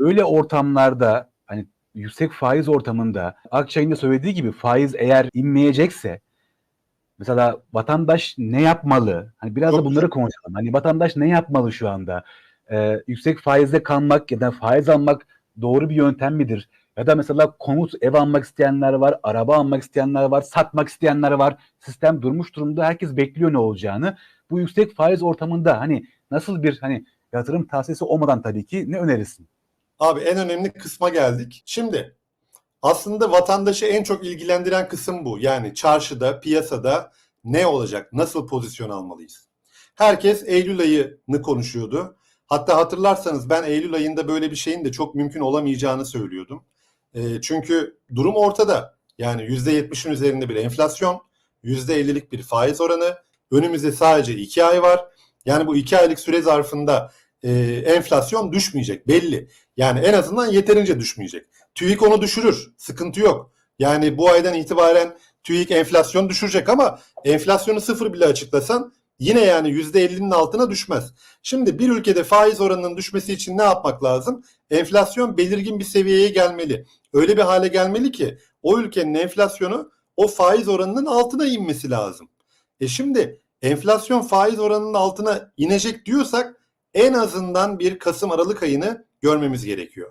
öyle ortamlarda hani yüksek faiz ortamında Akçay'ın da söylediği gibi faiz eğer inmeyecekse mesela vatandaş ne yapmalı? Hani biraz Çok da bunları konuşalım. Hani vatandaş ne yapmalı şu anda? Ee, yüksek faizde kalmak ya da faiz almak doğru bir yöntem midir? Ya da mesela konut ev almak isteyenler var, araba almak isteyenler var, satmak isteyenler var. Sistem durmuş durumda. Herkes bekliyor ne olacağını. Bu yüksek faiz ortamında hani nasıl bir hani yatırım tavsiyesi olmadan tabii ki ne önerirsin? Abi en önemli kısma geldik. Şimdi aslında vatandaşı en çok ilgilendiren kısım bu. Yani çarşıda, piyasada ne olacak? Nasıl pozisyon almalıyız? Herkes Eylül ayını konuşuyordu. Hatta hatırlarsanız ben Eylül ayında böyle bir şeyin de çok mümkün olamayacağını söylüyordum. E, çünkü durum ortada. Yani %70'in üzerinde bir enflasyon, %50'lik bir faiz oranı. Önümüzde sadece 2 ay var. Yani bu 2 aylık süre zarfında e, enflasyon düşmeyecek belli. Yani en azından yeterince düşmeyecek. TÜİK onu düşürür. Sıkıntı yok. Yani bu aydan itibaren TÜİK enflasyon düşürecek ama enflasyonu sıfır bile açıklasan yine yani %50'nin altına düşmez. Şimdi bir ülkede faiz oranının düşmesi için ne yapmak lazım? Enflasyon belirgin bir seviyeye gelmeli. Öyle bir hale gelmeli ki o ülkenin enflasyonu o faiz oranının altına inmesi lazım. E şimdi enflasyon faiz oranının altına inecek diyorsak en azından bir Kasım Aralık ayını görmemiz gerekiyor.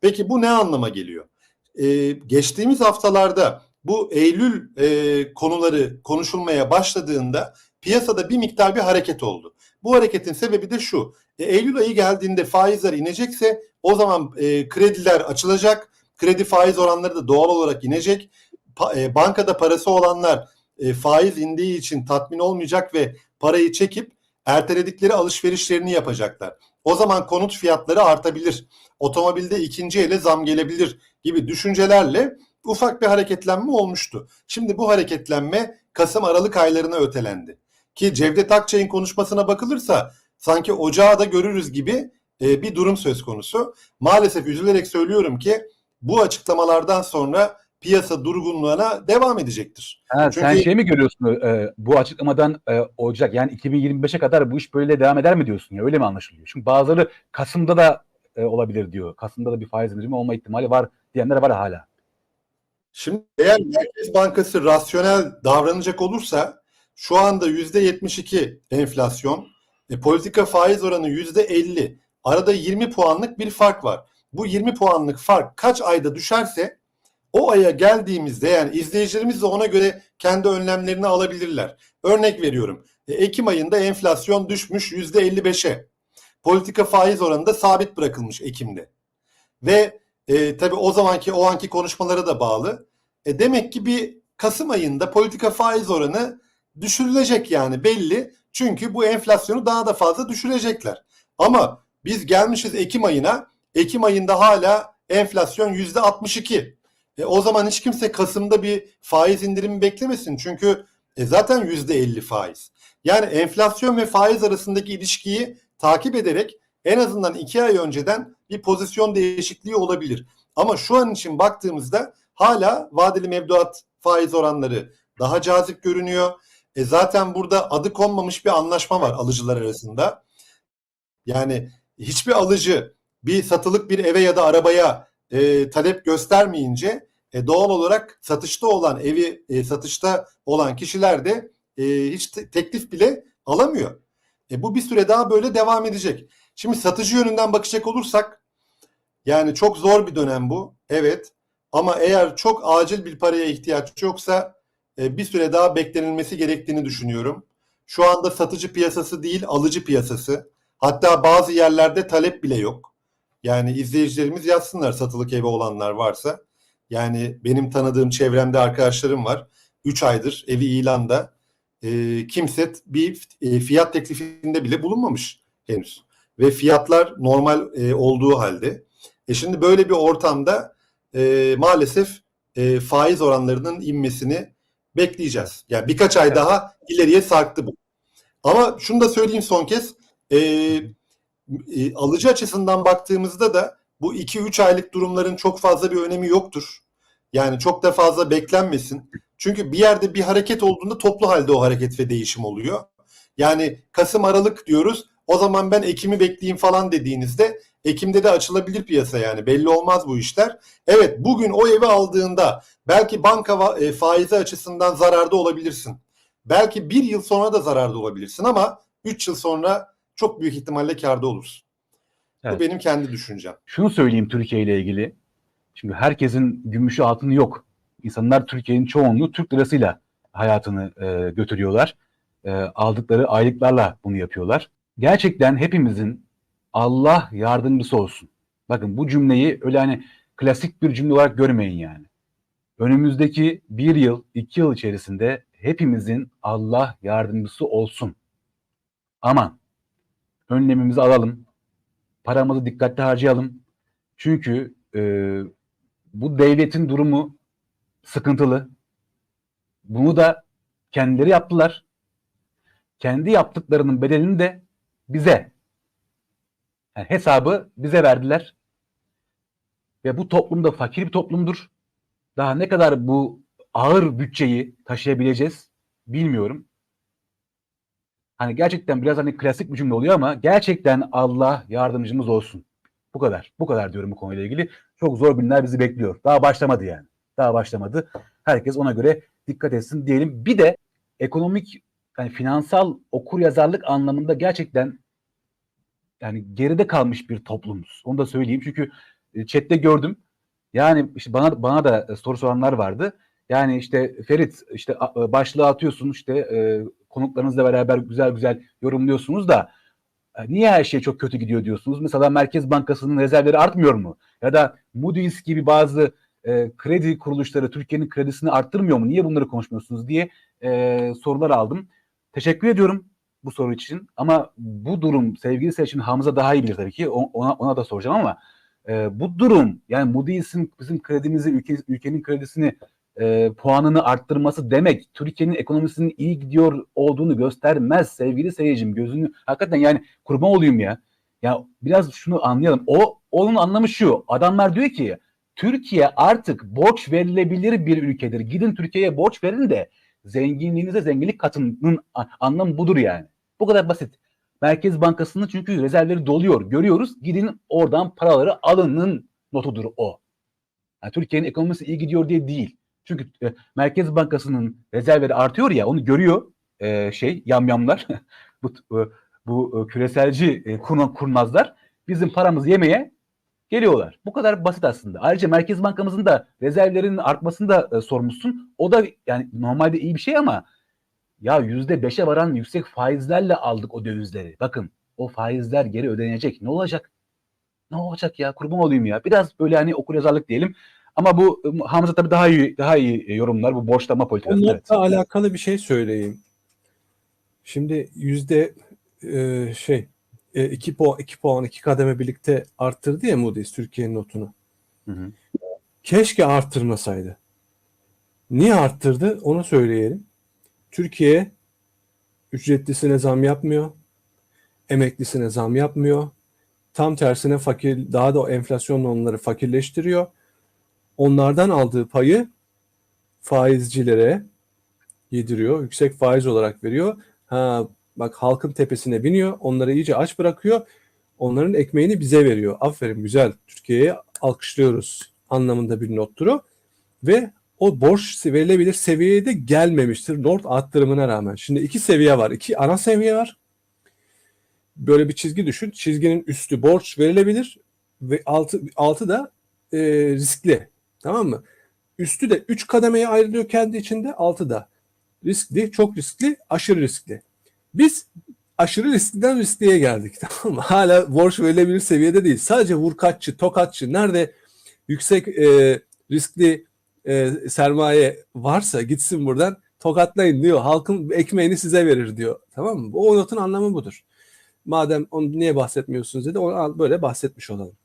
Peki bu ne anlama geliyor? Ee, geçtiğimiz haftalarda bu Eylül e, konuları konuşulmaya başladığında piyasada bir miktar bir hareket oldu. Bu hareketin sebebi de şu. E, Eylül ayı geldiğinde faizler inecekse o zaman e, krediler açılacak. Kredi faiz oranları da doğal olarak inecek. Pa, e, bankada parası olanlar e, faiz indiği için tatmin olmayacak ve parayı çekip erteledikleri alışverişlerini yapacaklar. O zaman konut fiyatları artabilir. Otomobilde ikinci ele zam gelebilir gibi düşüncelerle ufak bir hareketlenme olmuştu. Şimdi bu hareketlenme Kasım Aralık aylarına ötelendi. Ki Cevdet Akçay'ın konuşmasına bakılırsa sanki ocağı da görürüz gibi e, bir durum söz konusu. Maalesef üzülerek söylüyorum ki bu açıklamalardan sonra piyasa durgunluğuna devam edecektir. Ha, Çünkü- Sen şey mi görüyorsun e, bu açıklamadan e, Ocak yani 2025'e kadar bu iş böyle devam eder mi diyorsun ya öyle mi anlaşılıyor? Çünkü bazıları Kasım'da da e, olabilir diyor. Kasım'da da bir faiz indirimi olma ihtimali var diyenler var hala. Şimdi eğer Merkez Bankası rasyonel davranacak olursa şu anda %72 enflasyon, e, politika faiz oranı %50. Arada 20 puanlık bir fark var. Bu 20 puanlık fark kaç ayda düşerse o aya geldiğimizde yani izleyicilerimiz de ona göre kendi önlemlerini alabilirler. Örnek veriyorum. E, Ekim ayında enflasyon düşmüş %55'e. Politika faiz oranı da sabit bırakılmış Ekim'de. Ve e, tabii o zamanki o anki konuşmalara da bağlı. E, demek ki bir Kasım ayında politika faiz oranı düşürülecek yani belli. Çünkü bu enflasyonu daha da fazla düşürecekler. Ama biz gelmişiz Ekim ayına. Ekim ayında hala enflasyon yüzde 62. E, o zaman hiç kimse Kasım'da bir faiz indirimi beklemesin. Çünkü e, zaten yüzde 50 faiz. Yani enflasyon ve faiz arasındaki ilişkiyi takip ederek en azından iki ay önceden bir pozisyon değişikliği olabilir. Ama şu an için baktığımızda hala vadeli mevduat faiz oranları daha cazip görünüyor. E zaten burada adı konmamış bir anlaşma var alıcılar arasında. Yani hiçbir alıcı bir satılık bir eve ya da arabaya e, talep göstermeyince e, doğal olarak satışta olan evi e, satışta olan kişiler de e, hiç te- teklif bile alamıyor. E, bu bir süre daha böyle devam edecek. Şimdi satıcı yönünden bakacak olursak yani çok zor bir dönem bu. Evet. Ama eğer çok acil bir paraya ihtiyaç yoksa e, bir süre daha beklenilmesi gerektiğini düşünüyorum. Şu anda satıcı piyasası değil, alıcı piyasası. Hatta bazı yerlerde talep bile yok. Yani izleyicilerimiz yazsınlar satılık evi olanlar varsa. Yani benim tanıdığım çevremde arkadaşlarım var. 3 aydır evi ilanda. E, kimse bir e, fiyat teklifinde bile bulunmamış henüz. Ve fiyatlar normal e, olduğu halde. E şimdi böyle bir ortamda e, maalesef e, faiz oranlarının inmesini bekleyeceğiz. Yani birkaç ay daha ileriye sarktı bu. Ama şunu da söyleyeyim son kez. E, e, alıcı açısından baktığımızda da bu 2-3 aylık durumların çok fazla bir önemi yoktur. Yani çok da fazla beklenmesin. Çünkü bir yerde bir hareket olduğunda toplu halde o hareket ve değişim oluyor. Yani Kasım Aralık diyoruz. O zaman ben Ekim'i bekleyeyim falan dediğinizde Ekim'de de açılabilir piyasa yani belli olmaz bu işler. Evet bugün o evi aldığında belki banka e, faizi açısından zararda olabilirsin. Belki bir yıl sonra da zararda olabilirsin ama 3 yıl sonra çok büyük ihtimalle karda olursun. Evet. Bu benim kendi düşüncem. Şunu söyleyeyim Türkiye ile ilgili. Şimdi herkesin gümüşü altını yok. İnsanlar Türkiye'nin çoğunluğu Türk lirasıyla hayatını e, götürüyorlar. E, aldıkları aylıklarla bunu yapıyorlar. Gerçekten hepimizin Allah yardımcısı olsun. Bakın bu cümleyi öyle hani klasik bir cümle olarak görmeyin yani. Önümüzdeki bir yıl, iki yıl içerisinde hepimizin Allah yardımcısı olsun. Aman önlemimizi alalım. Paramızı dikkatli harcayalım. Çünkü e, bu devletin durumu sıkıntılı. Bunu da kendileri yaptılar. Kendi yaptıklarının bedelini de bize yani hesabı bize verdiler. Ve bu toplumda fakir bir toplumdur. Daha ne kadar bu ağır bütçeyi taşıyabileceğiz bilmiyorum. Hani gerçekten biraz hani klasik bir cümle oluyor ama gerçekten Allah yardımcımız olsun. Bu kadar. Bu kadar diyorum bu konuyla ilgili. Çok zor günler bizi bekliyor. Daha başlamadı yani. Daha başlamadı. Herkes ona göre dikkat etsin diyelim. Bir de ekonomik yani finansal okur yazarlık anlamında gerçekten yani geride kalmış bir toplumuz. Onu da söyleyeyim. Çünkü e, chatte gördüm. Yani işte bana bana da e, soru soranlar vardı. Yani işte Ferit işte e, başlığı atıyorsun işte konuklarınızla beraber güzel güzel yorumluyorsunuz da e, niye her şey çok kötü gidiyor diyorsunuz? Mesela Merkez Bankası'nın rezervleri artmıyor mu? Ya da Moody's gibi bazı e, kredi kuruluşları Türkiye'nin kredisini arttırmıyor mu? Niye bunları konuşmuyorsunuz diye e, sorular aldım. Teşekkür ediyorum bu soru için ama bu durum sevgili seçim Hamza daha iyi bilir tabii ki ona, ona da soracağım ama e, bu durum yani Moody's'in bizim kredimizi ülke, ülkenin kredisini e, puanını arttırması demek Türkiye'nin ekonomisinin iyi gidiyor olduğunu göstermez sevgili seyircim. Gözünü hakikaten yani kurban olayım ya. Ya biraz şunu anlayalım. O onun anlamı şu. Adamlar diyor ki Türkiye artık borç verilebilir bir ülkedir. Gidin Türkiye'ye borç verin de zenginliğinize zenginlik katının anlamı budur yani. Bu kadar basit. Merkez Bankası'nın çünkü rezervleri doluyor. Görüyoruz gidin oradan paraları alının. Notudur o. Yani Türkiye'nin ekonomisi iyi gidiyor diye değil çünkü e, Merkez Bankası'nın rezervleri artıyor ya onu görüyor e, şey yamyamlar bu e, bu e, küreselci e, kurna- kurnazlar bizim paramızı yemeye geliyorlar. Bu kadar basit aslında. Ayrıca Merkez Bankamızın da rezervlerinin artmasını da e, sormuşsun. O da yani normalde iyi bir şey ama ya yüzde beşe varan yüksek faizlerle aldık o dövizleri. Bakın o faizler geri ödenecek. Ne olacak? Ne olacak ya? Kurban olayım ya. Biraz böyle hani okuryazarlık diyelim. Ama bu Hamza tabii daha iyi daha iyi e, yorumlar bu borçlama politikası. Onunla Evet. alakalı bir şey söyleyeyim. Şimdi yüzde e, şey e, iki puan, iki puan, iki kademe birlikte arttırdı ya Moody's Türkiye'nin notunu. Hı hı. Keşke arttırmasaydı. Niye arttırdı? Onu söyleyelim. Türkiye ücretlisine zam yapmıyor. Emeklisine zam yapmıyor. Tam tersine fakir daha da enflasyonla onları fakirleştiriyor. Onlardan aldığı payı faizcilere yediriyor. Yüksek faiz olarak veriyor. Ha bak halkın tepesine biniyor. Onları iyice aç bırakıyor. Onların ekmeğini bize veriyor. Aferin güzel. Türkiye'ye alkışlıyoruz anlamında bir nottur o. Ve o borç verilebilir seviyeye de gelmemiştir not arttırımına rağmen. Şimdi iki seviye var. iki ana seviye var. Böyle bir çizgi düşün. Çizginin üstü borç verilebilir ve altı, altı da e, riskli. Tamam mı? Üstü de 3 kademeye ayrılıyor kendi içinde. Altı da riskli, çok riskli, aşırı riskli. Biz aşırı riskliden riskliye geldik. Tamam mı? Hala borç verilebilir seviyede değil. Sadece vurkaççı, tokatçı, nerede yüksek e, riskli e, sermaye varsa gitsin buradan tokatlayın diyor. Halkın ekmeğini size verir diyor. Tamam mı? O notun anlamı budur. Madem onu niye bahsetmiyorsunuz dedi. Onu böyle bahsetmiş olalım.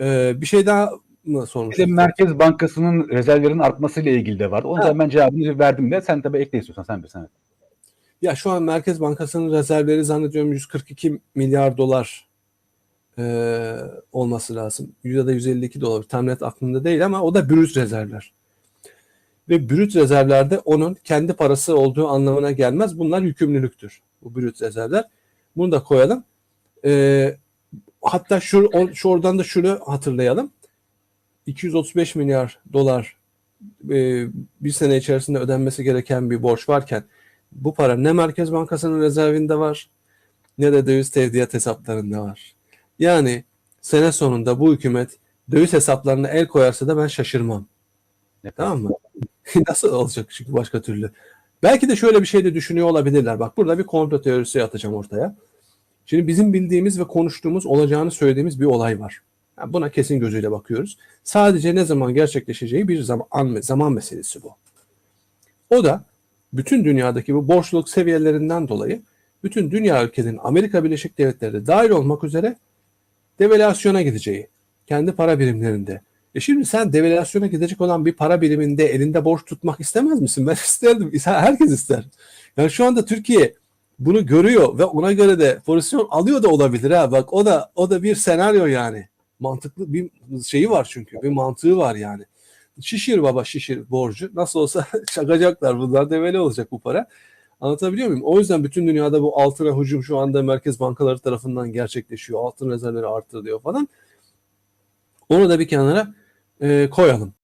E, bir şey daha mı Bir de? Merkez Bankası'nın rezervlerinin artmasıyla ilgili de vardı. Onu da ben cevabını verdim de sen tabii ekle istiyorsan sen bilirsin. Evet. Ya şu an Merkez Bankası'nın rezervleri zannediyorum 142 milyar dolar e, olması lazım. Ya da 152 dolar. Tam net aklımda değil ama o da brüt rezervler. Ve brüt rezervlerde onun kendi parası olduğu anlamına gelmez. Bunlar yükümlülüktür. Bu brüt rezervler. Bunu da koyalım. Ee, hatta şu, o- şu oradan da şunu hatırlayalım. 235 milyar dolar e, bir sene içerisinde ödenmesi gereken bir borç varken bu para ne Merkez Bankası'nın rezervinde var ne de döviz tevdiat hesaplarında var. Yani sene sonunda bu hükümet döviz hesaplarına el koyarsa da ben şaşırmam. Ne Tamam mı? Nasıl olacak çünkü başka türlü? Belki de şöyle bir şey de düşünüyor olabilirler. Bak burada bir komplo teorisi atacağım ortaya. Şimdi bizim bildiğimiz ve konuştuğumuz, olacağını söylediğimiz bir olay var. Yani buna kesin gözüyle bakıyoruz. Sadece ne zaman gerçekleşeceği bir zaman, zaman meselesi bu. O da bütün dünyadaki bu borçluluk seviyelerinden dolayı bütün dünya ülkelerinin Amerika Birleşik Devletleri de dahil olmak üzere devalüasyona gideceği kendi para birimlerinde. E şimdi sen devalüasyona gidecek olan bir para biriminde elinde borç tutmak istemez misin? Ben isterdim. Herkes ister. Yani şu anda Türkiye bunu görüyor ve ona göre de pozisyon alıyor da olabilir ha. Bak o da o da bir senaryo yani. Mantıklı bir şeyi var çünkü. Bir mantığı var yani. Şişir baba şişir borcu. Nasıl olsa çakacaklar bunlar develi olacak bu para. Anlatabiliyor muyum? O yüzden bütün dünyada bu altına hücum şu anda merkez bankaları tarafından gerçekleşiyor. Altın rezervleri arttırılıyor falan. Onu da bir kenara e, koyalım.